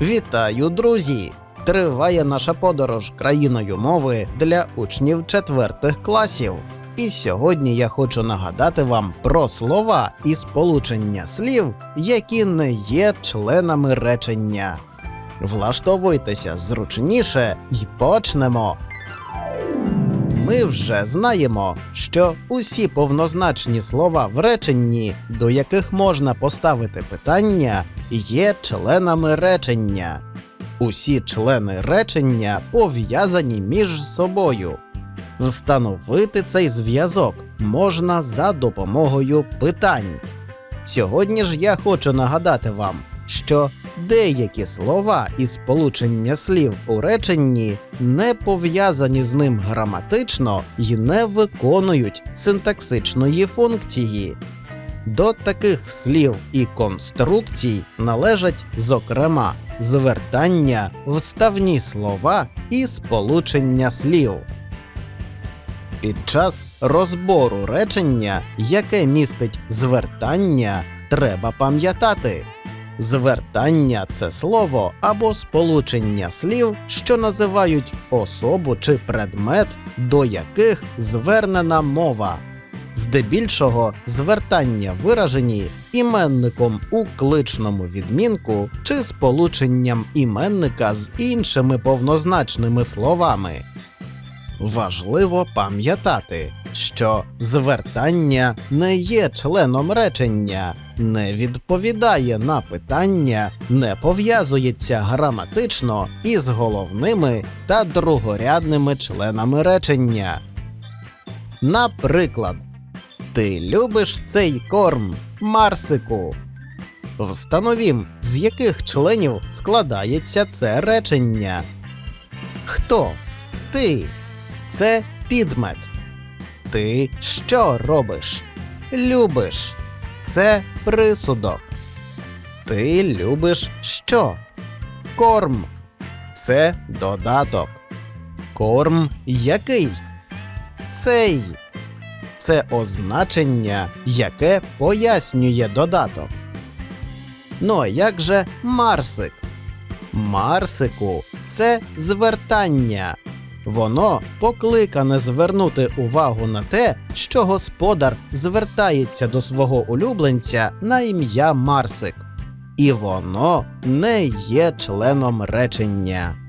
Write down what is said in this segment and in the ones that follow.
Вітаю, друзі! Триває наша подорож країною мови для учнів четвертих класів. І сьогодні я хочу нагадати вам про слова і сполучення слів, які не є членами речення. Влаштовуйтеся зручніше і почнемо. Ми вже знаємо, що усі повнозначні слова в реченні, до яких можна поставити питання, є членами речення. Усі члени речення пов'язані між собою. Встановити цей зв'язок можна за допомогою питань. Сьогодні ж я хочу нагадати вам, що деякі слова і сполучення слів у реченні не пов'язані з ним граматично і не виконують синтаксичної функції. До таких слів і конструкцій належать, зокрема, звертання, вставні слова і сполучення слів. Під час розбору речення, яке містить звертання, треба пам'ятати. Звертання це слово або сполучення слів, що називають особу чи предмет, до яких звернена мова. Здебільшого звертання виражені іменником у кличному відмінку чи сполученням іменника з іншими повнозначними словами. Важливо пам'ятати, що звертання не є членом речення, не відповідає на питання, не пов'язується граматично із головними та другорядними членами речення. Наприклад, ти любиш цей корм, Марсику. Встановім, з яких членів складається це речення. Хто? Ти. Це підмет. Ти що робиш? Любиш. Це присудок. Ти любиш що? Корм. Це додаток. Корм який? Цей. Це означення, яке пояснює додаток. Ну а як же Марсик? Марсику це звертання. Воно покликане звернути увагу на те, що господар звертається до свого улюбленця на ім'я Марсик, і воно не є членом речення.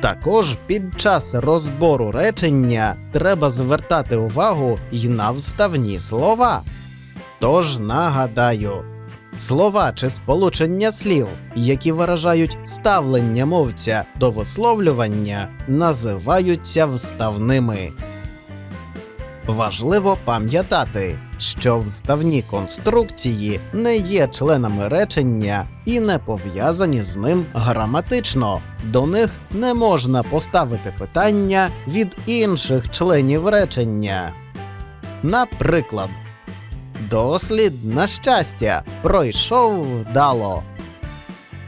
Також під час розбору речення треба звертати увагу й на вставні слова. Тож нагадаю, слова чи сполучення слів, які виражають ставлення мовця до висловлювання, називаються вставними. Важливо пам'ятати, що вставні конструкції не є членами речення і не пов'язані з ним граматично. До них не можна поставити питання від інших членів речення. Наприклад, дослід на щастя пройшов вдало.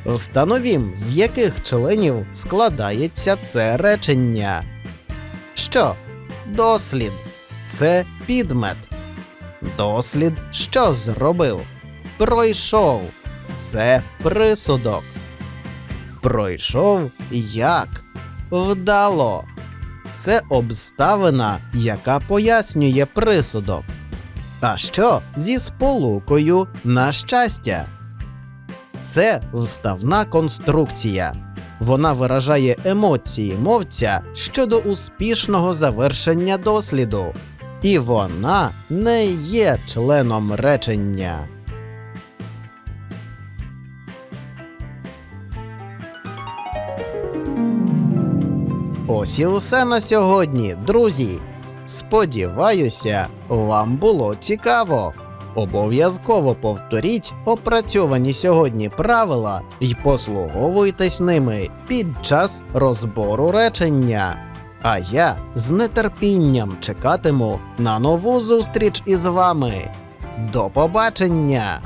Встановім, з яких членів складається це речення. Що? Дослід це підмет. Дослід що зробив? Пройшов. Це присудок. Пройшов як? Вдало. Це обставина, яка пояснює присудок. А що зі сполукою на щастя? Це вставна конструкція. Вона виражає емоції мовця щодо успішного завершення досліду, і вона не є членом речення. Ось і все на сьогодні, друзі. Сподіваюся, вам було цікаво. Обов'язково повторіть опрацьовані сьогодні правила і послуговуйтесь ними під час розбору речення. А я з нетерпінням чекатиму на нову зустріч із вами. До побачення!